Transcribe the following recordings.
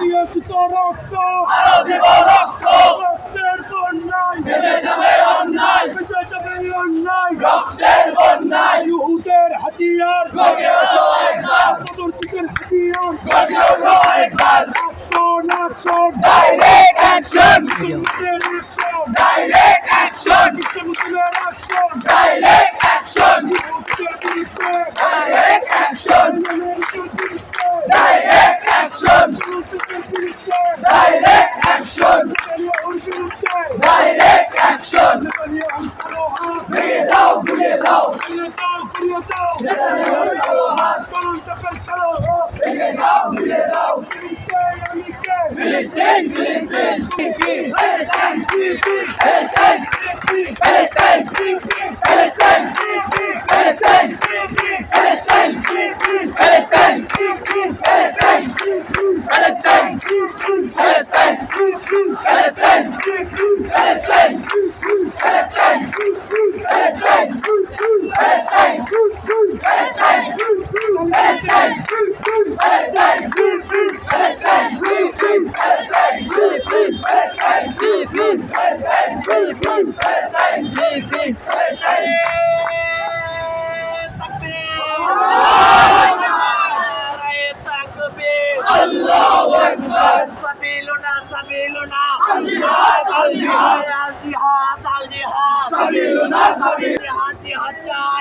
দিয়েছি তো রক্ত। আরও দিব রক্ত। রক্তের বন্যায়। ভেসে যাবে অন্যায়। ভেসে যাবে অন্যায়। রক্তের বন্যায়। ইহুদের হাতিয়ার। গর্জে ওঠো একবার। পদর্থিকের হাতিয়ার। গর্জে ওঠো একবার। অ্যাকশন অ্যাকশন ডাইরেক্ট অ্যাকশন মুসলিমদের অ্যাকশন ডাইরেক্ট অ্যাকশন মুসলিমের action direct action direct action আমেরিকার বিরুদ্ধে ডাইরেক্ট অ্যাকশন ইহুদের বিরুদ্ধে ডাইরেক্ট অ্যাকশন নেতানিয়াহুর বিরুদ্ধে ডাইরেক্ট অ্যাকশন নেতানিয়াহুর কালো হাত ভেঙে দাও ঘুরে দাও ঘুরিয়ে দাও ঘুরিয়ে দাও ভেঙে দাও ঘুরে দাও বিরুদ্ধে আমি কে ফিলিস্তিন ফিলিস্তিন প্যালেস্টাইন প্যালেস্টাইন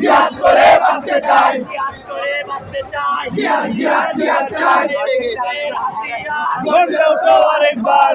জিহাদ করে বাঁচতে চাই। জিহাদ করে বাঁচতে চাই জিহাদ, জিহাদ, জিহাদ চাই। গর্জে ওঠো আরেকবার।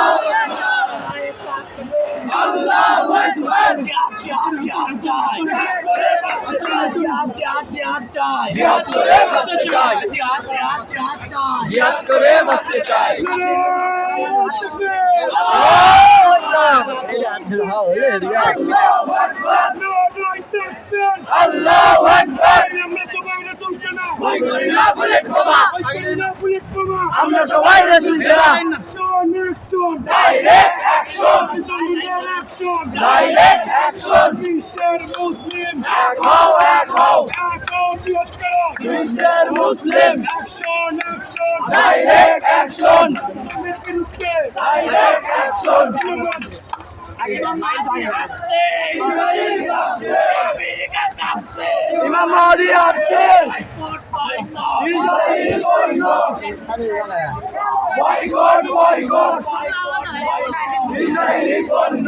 জিহাদ করে বাঁচতে চাই জিহাদ করে বাঁচতে চাই আল্লাহ আমরা সবাই এক হও এক হও বিশ্বের মুসলিম ডাইরেক্ট অ্যাকশন ডাইরেক্ট অ্যাকশন ইমাম মাহদি আসছেন বয়কট বয়কট ইসরায়েলি পণ্য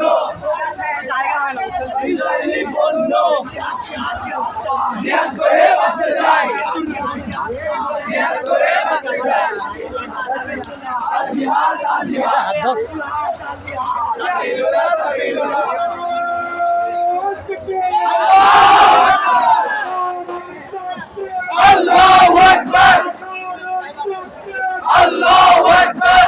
ইসরায়েলি পণ্য জিহাদ করে বাঁচতে চাই জিহাদ করে বাঁচতে চাই আল জিহাদ আল জিহাদ সাবিলুনা সাবিলুনা আল্লাহু আকবার। আল্লাহু আকবার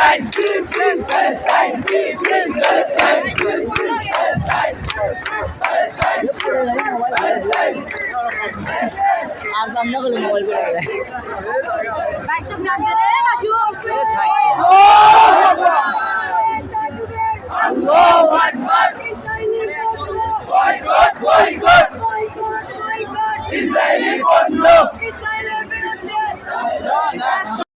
Palestine! Free, free Palestine! Free, free Palestine! Free, free Palestine! Palestine! Palestine! আর বান্দা বলে মোবাইল করে বাসুক না দিলে বাসুক আল্লাহু আকবার